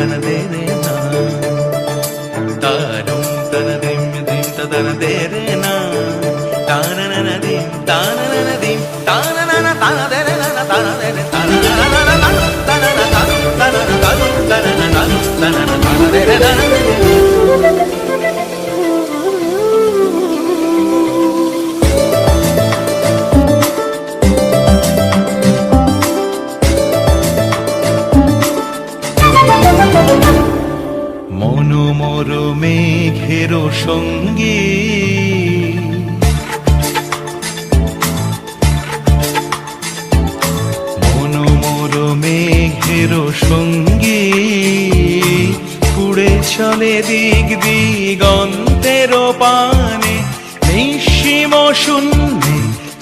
தனதேரே தாரும் தனதேம் தனதேரே தானனதேம் தான মেঘের সঙ্গী। মনোমর মেঘের সঙ্গী। উড়ে চলে দিক দিগন্তের পানে, নিঃসীম শূন্যে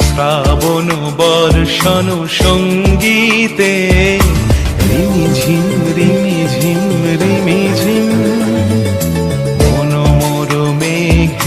শ্রাবণ বর্ষণ সঙ্গীতে। রিমি ঝিম রিমি ঝিম, রিমি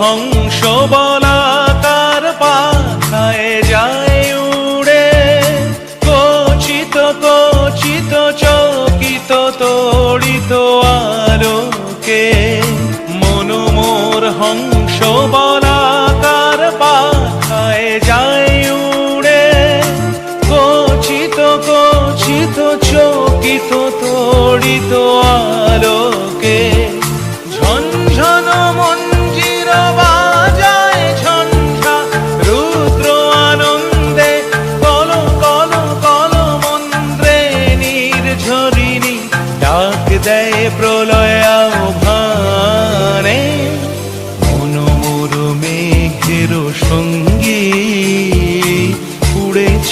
হংস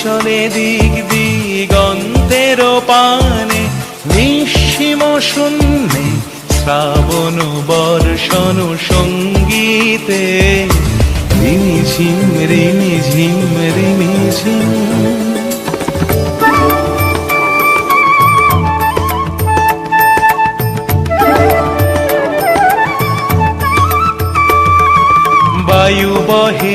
চলে দিক দিগন্তের পানে, নিঃসীম শূন্যে শ্রাবণ বর্ষণ সঙ্গীতে। রিমি ঝিম রিমি ঝিম রিমি ঝিম। বায়ু বহে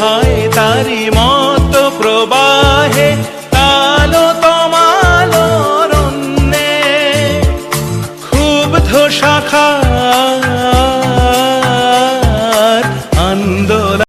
হায় তারি মত প্রবাহে তালো তোমালো রণ্যে খুব ধো শাখা